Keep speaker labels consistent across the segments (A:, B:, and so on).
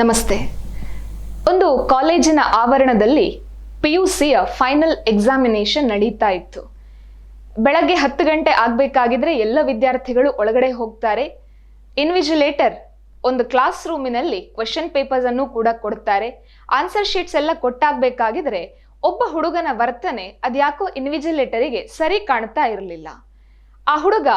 A: ನಮಸ್ತೆ. ಒಂದು ಕಾಲೇಜಿನ ಆವರಣದಲ್ಲಿ ಪಿ ಯು ಸಿಯ ಫೈನಲ್ ಎಕ್ಸಾಮಿನೇಷನ್ ನಡೀತಾ ಇತ್ತು. ಬೆಳಗ್ಗೆ ಹತ್ತು ಗಂಟೆ ಆಗಬೇಕಾಗಿದ್ರೆ ಎಲ್ಲ ವಿದ್ಯಾರ್ಥಿಗಳು ಒಳಗಡೆ ಹೋಗ್ತಾರೆ. ಇನ್ವಿಜಿಲೇಟರ್ ಒಂದು ಕ್ಲಾಸ್ ರೂಮಿನಲ್ಲಿ ಕ್ವೆಶನ್ ಪೇಪರ್ಸ್ ಅನ್ನು ಕೂಡ ಕೊಡ್ತಾರೆ. ಆನ್ಸರ್ ಶೀಟ್ಸ್ ಎಲ್ಲ ಕೊಟ್ಟಾಗಬೇಕಾಗಿದ್ರೆ ಒಬ್ಬ ಹುಡುಗನ ವರ್ತನೆ ಅದ್ಯಾಕೋ ಇನ್ವಿಜಿಲೇಟರಿಗೆ ಸರಿ ಕಾಣ್ತಾ ಇರಲಿಲ್ಲ. ಆ ಹುಡುಗ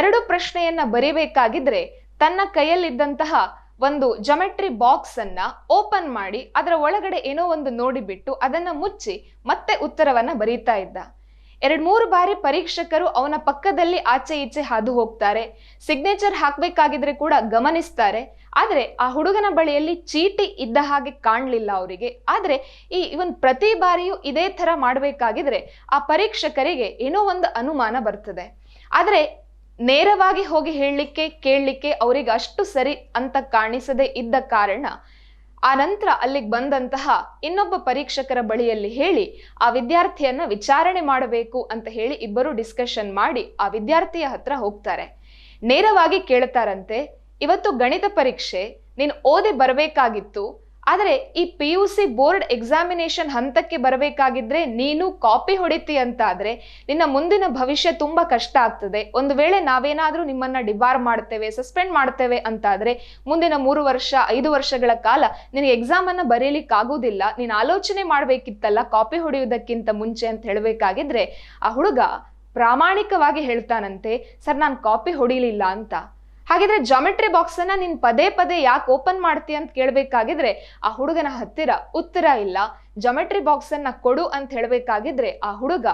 A: ಎರಡು ಪ್ರಶ್ನೆಯನ್ನ ಬರೀಬೇಕಾಗಿದ್ರೆ ತನ್ನ ಕೈಯಲ್ಲಿದ್ದಂತಹ ಒಂದು ಜಮೆಟ್ರಿ ಬಾಕ್ಸ್ ಅನ್ನ ಓಪನ್ ಮಾಡಿ ಅದರ ಒಳಗಡೆ ಏನೋ ಒಂದು ನೋಡಿಬಿಟ್ಟು ಅದನ್ನ ಮುಚ್ಚಿ ಮತ್ತೆ ಉತ್ತರವನ್ನ ಬರೀತಾ ಇದ್ದ. ಎರಡ್ ಮೂರು ಬಾರಿ ಪರೀಕ್ಷಕರು ಅವನ ಪಕ್ಕದಲ್ಲಿ ಆಚೆ ಈಚೆ ಹಾದು ಹೋಗ್ತಾರೆ. ಸಿಗ್ನೇಚರ್ ಹಾಕ್ಬೇಕಾಗಿದ್ರೆ ಕೂಡ ಗಮನಿಸ್ತಾರೆ. ಆದರೆ ಆ ಹುಡುಗನ ಬಳಿಯಲ್ಲಿ ಚೀಟಿ ಇದ್ದ ಹಾಗೆ ಕಾಣಲಿಲ್ಲ ಅವರಿಗೆ. ಆದರೆ ಈ ಇವನ್ ಪ್ರತಿ ಬಾರಿಯೂ ಇದೇ ತರ ಮಾಡಬೇಕಾಗಿದ್ರೆ ಆ ಪರೀಕ್ಷಕರಿಗೆ ಏನೋ ಒಂದು ಅನುಮಾನ ಬರ್ತದೆ. ಆದ್ರೆ ನೇರವಾಗಿ ಹೋಗಿ ಹೇಳಲಿಕ್ಕೆ, ಕೇಳಲಿಕ್ಕೆ ಅವರಿಗೆ ಅಷ್ಟು ಸರಿ ಅಂತ ಕಾಣಿಸದೆ ಇದ್ದ ಕಾರಣ ಆ ನಂತರ ಅಲ್ಲಿಗೆ ಬಂದಂತಹ ಇನ್ನೊಬ್ಬ ಪರೀಕ್ಷಕರ ಬಳಿಯಲ್ಲಿ ಹೇಳಿ, ಆ ವಿದ್ಯಾರ್ಥಿಯನ್ನ ವಿಚಾರಣೆ ಮಾಡಬೇಕು ಅಂತ ಹೇಳಿ ಇಬ್ಬರು ಡಿಸ್ಕಷನ್ ಮಾಡಿ ಆ ವಿದ್ಯಾರ್ಥಿಯ ಹತ್ರ ಹೋಗ್ತಾರೆ. ನೇರವಾಗಿ ಕೇಳ್ತಾರಂತೆ, ಇವತ್ತು ಗಣಿತ ಪರೀಕ್ಷೆ, ನೀನು ಓದಿ ಬರಬೇಕಾಗಿತ್ತು ಆದರೆ ಈ P U C board examination ಹಂತಕ್ಕೆ ಬರಬೇಕಾಗಿದ್ರೆ ನೀನು ಕಾಪಿ ಹೊಡಿತಿ ಅಂತ ಆದ್ರೆ ನಿನ್ನ ಮುಂದಿನ ಭವಿಷ್ಯ ತುಂಬಾ ಕಷ್ಟ ಆಗ್ತದೆ. ಒಂದು ವೇಳೆ ನಾವೇನಾದರೂ ನಿಮ್ಮನ್ನ ಡಿಬಾರ್ ಮಾಡ್ತೇವೆ ಸಸ್ಪೆಂಡ್ ಮಾಡ್ತೇವೆ ಅಂತಾದ್ರೆ ಮುಂದಿನ ಮೂರು ವರ್ಷ, ಐದು ವರ್ಷಗಳ ಕಾಲ ನಿನಗೆ ಎಕ್ಸಾಮ್ ಅನ್ನ ಬರೆಯಲಿಕ್ಕೆ ಆಗುದಿಲ್ಲ ನೀನು ಆಲೋಚನೆ ಮಾಡಬೇಕಿತ್ತಲ್ಲ ಕಾಪಿ ಹೊಡೆಯುವುದಕ್ಕಿಂತ ಮುಂಚೆ ಅಂತ ಹೇಳಬೇಕಾಗಿದ್ರೆ ಆ ಹುಡುಗ ಪ್ರಾಮಾಣಿಕವಾಗಿ ಹೇಳ್ತಾನಂತೆ, ಸರ್, ನಾನು ಕಾಪಿ ಹೊಡಿಲಿಲ್ಲ ಅಂತ. ಹಾಗಿದ್ರೆ ಜಾಮೆಟ್ರಿ ಬಾಕ್ಸ್ ಅನ್ನ ನೀನ್ ಪದೇ ಪದೇ ಯಾಕೆ ಓಪನ್ ಮಾಡ್ತಿ ಅಂತ ಕೇಳ್ಬೇಕಾಗಿದ್ರೆ ಆ ಹುಡುಗನ ಹತ್ತಿರ ಉತ್ತರ ಇಲ್ಲ. ಜಾಮೆಟ್ರಿ ಬಾಕ್ಸ್ ಅನ್ನ ಕೊಡು ಅಂತ ಹೇಳ್ಬೇಕಾಗಿದ್ರೆ ಆ ಹುಡುಗ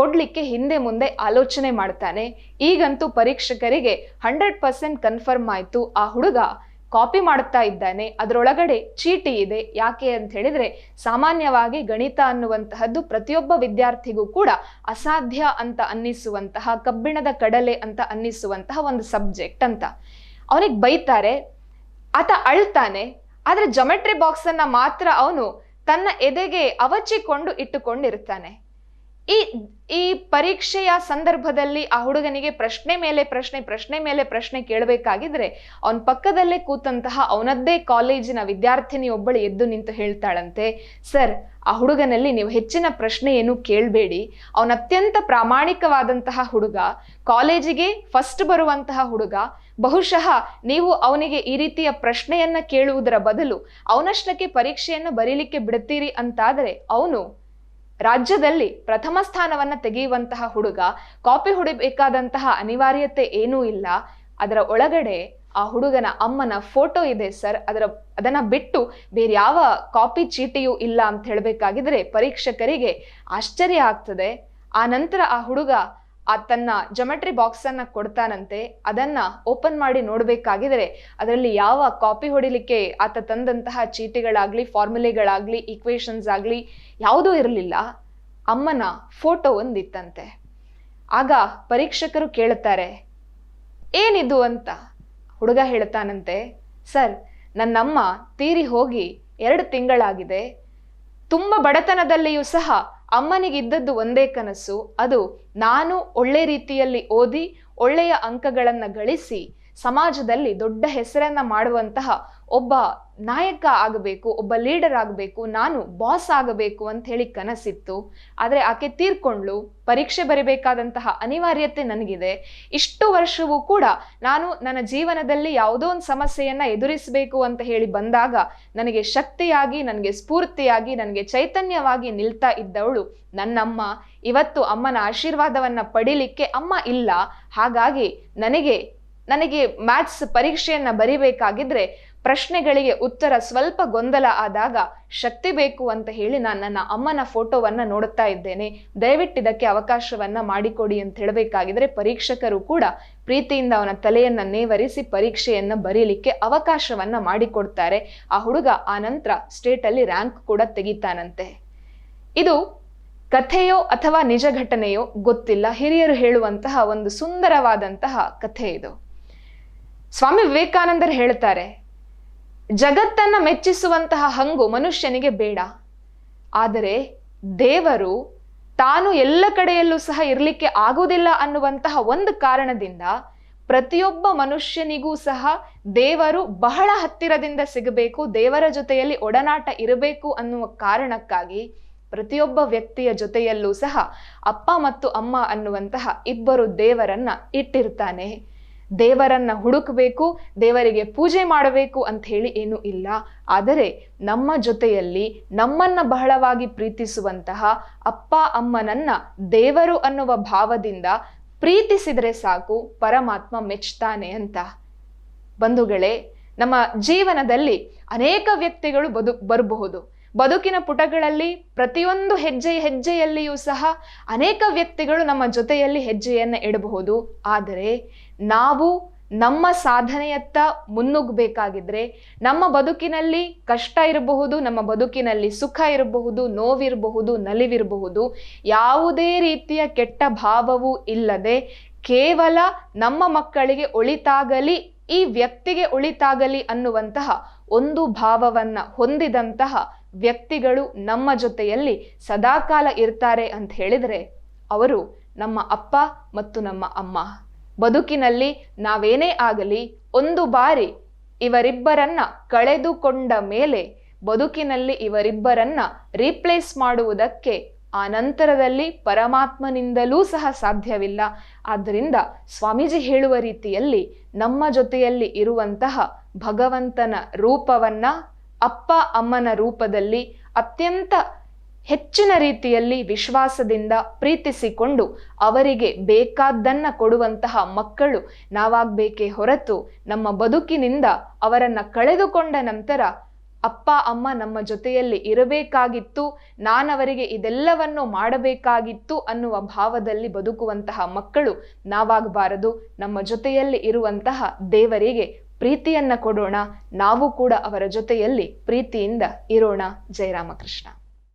A: ಕೊಡ್ಲಿಕ್ಕೆ ಹಿಂದೆ ಮುಂದೆ ಆಲೋಚನೆ ಮಾಡ್ತಾನೆ. ಈಗಂತೂ ಪರೀಕ್ಷಕರಿಗೆ ಹಂಡ್ರೆಡ್ ಪರ್ಸೆಂಟ್ ಕನ್ಫರ್ಮ್ ಆಯ್ತು. ಆ ಹುಡುಗ ಕಾಪಿ ಮಾಡುತ್ತಾ ಇದ್ದಾನೆ. ಅದರೊಳಗಡೆ ಚೀಟಿ ಇದೆ. ಯಾಕೆ ಅಂತ ಹೇಳಿದ್ರೆ ಸಾಮಾನ್ಯವಾಗಿ ಗಣಿತ ಅನ್ನುವಂತಹದ್ದು ಪ್ರತಿಯೊಬ್ಬ ವಿದ್ಯಾರ್ಥಿಗೂ ಕೂಡ ಅಸಾಧ್ಯ ಅಂತ ಅನ್ನಿಸುವಂತಹ, ಕಬ್ಬಿಣದ ಕಡಲೆ ಅಂತ ಅನ್ನಿಸುವಂತಹ ಒಂದು ಸಬ್ಜೆಕ್ಟ್ ಅಂತ. ಅವನಿಗೆ ಬೈತಾರೆ, ಆತ ಅಳ್ತಾನೆ, ಆದ್ರೆ ಜೊಮೆಟ್ರಿ ಬಾಕ್ಸ್ ಅನ್ನ ಮಾತ್ರ ಅವನು ತನ್ನ ಎದೆಗೆ ಅವಚಿಕೊಂಡು ಇಟ್ಟುಕೊಂಡಿರ್ತಾನೆ. ಈ ಈ ಪರೀಕ್ಷೆಯ ಸಂದರ್ಭದಲ್ಲಿ ಆ ಹುಡುಗನಿಗೆ ಪ್ರಶ್ನೆ ಮೇಲೆ ಪ್ರಶ್ನೆ ಪ್ರಶ್ನೆ ಮೇಲೆ ಪ್ರಶ್ನೆ ಕೇಳಬೇಕಾಗಿದ್ರೆ ಅವನ ಪಕ್ಕದಲ್ಲೇ ಕೂತಂತಹ ಅವನದ್ದೇ ಕಾಲೇಜಿನ ವಿದ್ಯಾರ್ಥಿನಿ ಒಬ್ಬಳು ಎದ್ದು ನಿಂತು ಹೇಳ್ತಾಳಂತೆ, ಸರ್, ಆ ಹುಡುಗನಲ್ಲಿ ನೀವು ಹೆಚ್ಚಿನ ಪ್ರಶ್ನೆ ಏನು ಕೇಳಬೇಡಿ. ಅವನ ಅತ್ಯಂತ ಪ್ರಾಮಾಣಿಕವಾದಂತಹ ಹುಡುಗ, ಕಾಲೇಜಿಗೆ ಫಸ್ಟ್ ಬರುವಂತಹ ಹುಡುಗ. ಬಹುಶಃ ನೀವು ಅವನಿಗೆ ಈ ರೀತಿಯ ಪ್ರಶ್ನೆಯನ್ನ ಕೇಳುವುದರ ಬದಲು ಅವನಷ್ಟಕ್ಕೆ ಪರೀಕ್ಷೆಯನ್ನು ಬರೀಲಿಕ್ಕೆ ಬಿಡುತ್ತೀರಿ ಅಂತಾದರೆ, ಅವನು ರಾಜ್ಯದಲ್ಲಿ ಪ್ರಥಮ ಸ್ಥಾನವನ್ನ ತೆಗೆಯುವಂತಹ ಹುಡುಗ, ಕಾಪಿ ಹೊಡಿಬೇಕಾದಂತಹ ಅನಿವಾರ್ಯತೆ ಏನೂ ಇಲ್ಲ. ಅದರ ಒಳಗಡೆ ಆ ಹುಡುಗನ ಅಮ್ಮನ ಫೋಟೋ ಇದೆ ಸರ್. ಅದರ, ಅದನ್ನ ಬಿಟ್ಟು ಬೇರೆ ಯಾವ ಕಾಪಿ ಚೀಟಿಯೂ ಇಲ್ಲ ಅಂತ ಹೇಳಬೇಕಾಗಿದ್ರೆ ಪರೀಕ್ಷಕರಿಗೆ ಆಶ್ಚರ್ಯ ಆಗ್ತದೆ. ಆ ನಂತರ ಆ ಹುಡುಗ ತನ್ನ ಜೊಮೆಟ್ರಿ ಬಾಕ್ಸ್ ಅನ್ನ ಕೊಡ್ತಾನಂತೆ, ಅದನ್ನ ಓಪನ್ ಮಾಡಿ ನೋಡ್ಬೇಕಾಗಿದ್ರೆ ಅದರಲ್ಲಿ ಯಾವ ಕಾಪಿ ಹೊಡಿಲಿಕ್ಕೆ ಆತ ತಂದಂತಹ ಚೀಟಿಗಳಾಗ್ಲಿ ಫಾರ್ಮುಲೆಗಳಾಗ್ಲಿ ಈಕ್ವೇಶನ್ಸ್ ಆಗ್ಲಿ ಯಾವುದೂ ಇರಲಿಲ್ಲ. ಅಮ್ಮನ ಫೋಟೋ ಒಂದಿತ್ತಂತೆ. ಆಗ ಪರೀಕ್ಷಕರು ಕೇಳುತ್ತಾರೆ ಏನಿದು ಅಂತ? ಹುಡುಗ ಹೇಳ್ತಾನಂತೆ, ಸರ್, ನನ್ನಮ್ಮ ತೀರಿ ಹೋಗಿ ಎರಡು ತಿಂಗಳಾಗಿದೆ. ತುಂಬ ಬಡತನದಲ್ಲಿಯೂ ಸಹ ಅಮ್ಮನಿಗಿದ್ದದ್ದು ಒಂದೇ ಕನಸು. ಅದು ನಾನು ಒಳ್ಳೆ ರೀತಿಯಲ್ಲಿ ಓದಿ ಒಳ್ಳೆಯ ಅಂಕಗಳನ್ನು ಗಳಿಸಿ ಸಮಾಜದಲ್ಲಿ ದೊಡ್ಡ ಹೆಸರನ್ನ ಮಾಡುವಂತಹ ಒಬ್ಬ ನಾಯಕ ಆಗಬೇಕು, ಒಬ್ಬ ಲೀಡರ್ ಆಗಬೇಕು, ನಾನು ಬಾಸ್ ಆಗಬೇಕು ಅಂತ ಹೇಳಿ ಕನಸಿತ್ತು. ಆದರೆ ಆಕೆ ತೀರ್ಕೊಂಡ್ಲು ಪರೀಕ್ಷೆ ಬರಿಬೇಕಾದಂತಹ ಅನಿವಾರ್ಯತೆ ನನಗಿದೆ. ಇಷ್ಟು ವರ್ಷವೂ ಕೂಡ ನಾನು ನನ್ನ ಜೀವನದಲ್ಲಿ ಯಾವುದೋ ಒಂದು ಸಮಸ್ಯೆಯನ್ನು ಎದುರಿಸಬೇಕು ಅಂತ ಹೇಳಿ ಬಂದಾಗ ನನಗೆ ಶಕ್ತಿಯಾಗಿ, ನನಗೆ ಸ್ಫೂರ್ತಿಯಾಗಿ, ನನಗೆ ಚೈತನ್ಯವಾಗಿ ನಿಲ್ತಾ ಇದ್ದವಳು ನನ್ನಮ್ಮ. ಇವತ್ತು ಅಮ್ಮನ ಆಶೀರ್ವಾದವನ್ನು ಪಡಿಲಿಕ್ಕೆ ಅಮ್ಮ ಇಲ್ಲ. ಹಾಗಾಗಿ ನನಗೆ ನನಗೆ ಮ್ಯಾಥ್ಸ್ ಪರೀಕ್ಷೆಯನ್ನು ಬರಿಬೇಕಾಗಿದ್ರೆ ಪ್ರಶ್ನೆಗಳಿಗೆ ಉತ್ತರ ಸ್ವಲ್ಪ ಗೊಂದಲ ಆದಾಗ ಶಕ್ತಿ ಬೇಕು ಅಂತ ಹೇಳಿ ನಾನು ನನ್ನ ಅಮ್ಮನ ಫೋಟೋವನ್ನ ನೋಡುತ್ತಾ ಇದ್ದೇನೆ. ದಯವಿಟ್ಟು ಇದಕ್ಕೆ ಅವಕಾಶವನ್ನ ಮಾಡಿಕೊಡಿ ಅಂತ ಹೇಳಬೇಕಾಗಿದ್ರೆ ಪರೀಕ್ಷಕರು ಕೂಡ ಪ್ರೀತಿಯಿಂದ ಅವನ ತಲೆಯನ್ನ ನೇವರಿಸಿ ಪರೀಕ್ಷೆಯನ್ನು ಬರೀಲಿಕ್ಕೆ ಅವಕಾಶವನ್ನ ಮಾಡಿಕೊಡ್ತಾರೆ. ಆ ಹುಡುಗ ಆ ನಂತರ ಸ್ಟೇಟಲ್ಲಿ ರ್ಯಾಂಕ್ ಕೂಡ ತೆಗಿತಾನಂತೆ. ಇದು ಕಥೆಯೋ ಅಥವಾ ನಿಜ ಘಟನೆಯೋ ಗೊತ್ತಿಲ್ಲ. ಹಿರಿಯರು ಹೇಳುವಂತಹ ಒಂದು ಸುಂದರವಾದಂತಹ ಕಥೆ ಇದು. ಸ್ವಾಮಿ ವಿವೇಕಾನಂದರು ಹೇಳ್ತಾರೆ ಜಗತ್ತನ್ನ ಮೆಚ್ಚಿಸುವಂತಹ ಹಂಗು ಮನುಷ್ಯನಿಗೆ ಬೇಡ. ಆದರೆ ದೇವರು ತಾನು ಎಲ್ಲ ಕಡೆಯಲ್ಲೂ ಸಹ ಇರಲಿಕ್ಕೆ ಆಗುವುದಿಲ್ಲ ಅನ್ನುವಂತಹ ಒಂದು ಕಾರಣದಿಂದ ಪ್ರತಿಯೊಬ್ಬ ಮನುಷ್ಯನಿಗೂ ಸಹ ದೇವರು ಬಹಳ ಹತ್ತಿರದಿಂದ ಸಿಗಬೇಕು, ದೇವರ ಜೊತೆಯಲ್ಲಿ ಒಡನಾಟ ಇರಬೇಕು ಅನ್ನುವ ಕಾರಣಕ್ಕಾಗಿ ಪ್ರತಿಯೊಬ್ಬ ವ್ಯಕ್ತಿಯ ಜೊತೆಯಲ್ಲೂ ಸಹ ಅಪ್ಪ ಮತ್ತು ಅಮ್ಮ ಅನ್ನುವಂತಹ ಇಬ್ಬರು ದೇವರನ್ನ ಇಟ್ಟಿರ್ತಾನೆ. ದೇವರನ್ನ ಹುಡುಕಬೇಕು, ದೇವರಿಗೆ ಪೂಜೆ ಮಾಡಬೇಕು ಅಂತ ಹೇಳಿ ಏನೂ ಇಲ್ಲ. ಆದರೆ ನಮ್ಮ ಜೊತೆಯಲ್ಲಿ ನಮ್ಮನ್ನ ಬಹಳವಾಗಿ ಪ್ರೀತಿಸುವಂತಹ ಅಪ್ಪ ಅಮ್ಮನನ್ನ ದೇವರು ಅನ್ನುವ ಭಾವದಿಂದ ಪ್ರೀತಿಸಿದರೆ ಸಾಕು, ಪರಮಾತ್ಮ ಮೆಚ್ತಾನೆ ಅಂತ. ಬಂಧುಗಳೇ, ನಮ್ಮ ಜೀವನದಲ್ಲಿ ಅನೇಕ ವ್ಯಕ್ತಿಗಳು ಬದು, ಬರಬಹುದು. ಬದುಕಿನ ಪುಟಗಳಲ್ಲಿ ಪ್ರತಿಯೊಂದು ಹೆಜ್ಜೆ ಹೆಜ್ಜೆಯಲ್ಲಿಯೂ ಸಹ ಅನೇಕ ವ್ಯಕ್ತಿಗಳು ನಮ್ಮ ಜೊತೆಯಲ್ಲಿ ಹೆಜ್ಜೆಯನ್ನು ಇಡಬಹುದು. ಆದರೆ ನಾವು ನಮ್ಮ ಸಾಧನೆಯತ್ತ ಮುನ್ನುಗ್ಗಬೇಕಾಗಿದ್ರೆ ನಮ್ಮ ಬದುಕಿನಲ್ಲಿ ಕಷ್ಟ ಇರಬಹುದು, ನಮ್ಮ ಬದುಕಿನಲ್ಲಿ ಸುಖ ಇರಬಹುದು, ನೋವಿರಬಹುದು, ನಲಿವಿರಬಹುದು, ಯಾವುದೇ ರೀತಿಯ ಕೆಟ್ಟ ಭಾವವೂ ಇಲ್ಲದೆ ಕೇವಲ ನಮ್ಮ ಮಕ್ಕಳಿಗೆ ಒಳಿತಾಗಲಿ, ಈ ವ್ಯಕ್ತಿಗೆ ಒಳಿತಾಗಲಿ ಅನ್ನುವಂತಹ ಒಂದು ಭಾವವನ್ನು ಹೊಂದಿದಂತಹ ವ್ಯಕ್ತಿಗಳು ನಮ್ಮ ಜೊತೆಯಲ್ಲಿ ಸದಾಕಾಲ ಇರ್ತಾರೆ ಅಂತ ಹೇಳಿದರೆ ಅವರು ನಮ್ಮ ಅಪ್ಪ ಮತ್ತು ನಮ್ಮ ಅಮ್ಮ. ಬದುಕಿನಲ್ಲಿ ನಾವೇನೇ ಆಗಲಿ ಒಂದು ಬಾರಿ ಇವರಿಬ್ಬರನ್ನ ಕಳೆದುಕೊಂಡ ಮೇಲೆ ಬದುಕಿನಲ್ಲಿ ಇವರಿಬ್ಬರನ್ನ ರೀಪ್ಲೇಸ್ ಮಾಡುವುದಕ್ಕೆ ಆ ನಂತರದಲ್ಲಿ ಪರಮಾತ್ಮನಿಂದಲೂ ಸಹ ಸಾಧ್ಯವಿಲ್ಲ. ಆದ್ದರಿಂದ ಸ್ವಾಮೀಜಿ ಹೇಳುವ ರೀತಿಯಲ್ಲಿ ನಮ್ಮ ಜೊತೆಯಲ್ಲಿ ಇರುವಂತಹ ಭಗವಂತನ ರೂಪವನ್ನ ಅಪ್ಪ ಅಮ್ಮನ ರೂಪದಲ್ಲಿ ಅತ್ಯಂತ ಹೆಚ್ಚಿನ ರೀತಿಯಲ್ಲಿ ವಿಶ್ವಾಸದಿಂದ ಪ್ರೀತಿಸಿಕೊಂಡು ಅವರಿಗೆ ಬೇಕಾದ್ದನ್ನ ಕೊಡುವಂತಹ ಮಕ್ಕಳು ನಾವಾಗಬೇಕೇ ಹೊರತು ನಮ್ಮ ಬದುಕಿನಿಂದ ಅವರನ್ನ ಕಳೆದುಕೊಂಡ ನಂತರ ಅಪ್ಪ, ಅಮ್ಮ ನಮ್ಮ ಜೊತೆಯಲ್ಲಿ ಇರಬೇಕಾಗಿತ್ತು, ನಾನವರಿಗೆ ಇದೆಲ್ಲವನ್ನು ಮಾಡಬೇಕಾಗಿತ್ತು ಅನ್ನುವ ಭಾವದಲ್ಲಿ ಬದುಕುವಂತಹ ಮಕ್ಕಳು ನಾವಾಗಬಾರದು. ನಮ್ಮ ಜೊತೆಯಲ್ಲಿ ಇರುವಂತಹ ದೇವರಿಗೆ ಪ್ರೀತಿಯನ್ನ ಕೊಡೋಣ. ನಾವು ಕೂಡ ಅವರ ಜೊತೆಯಲ್ಲಿ ಪ್ರೀತಿಯಿಂದ ಇರೋಣ. ಜಯರಾಮಕೃಷ್ಣ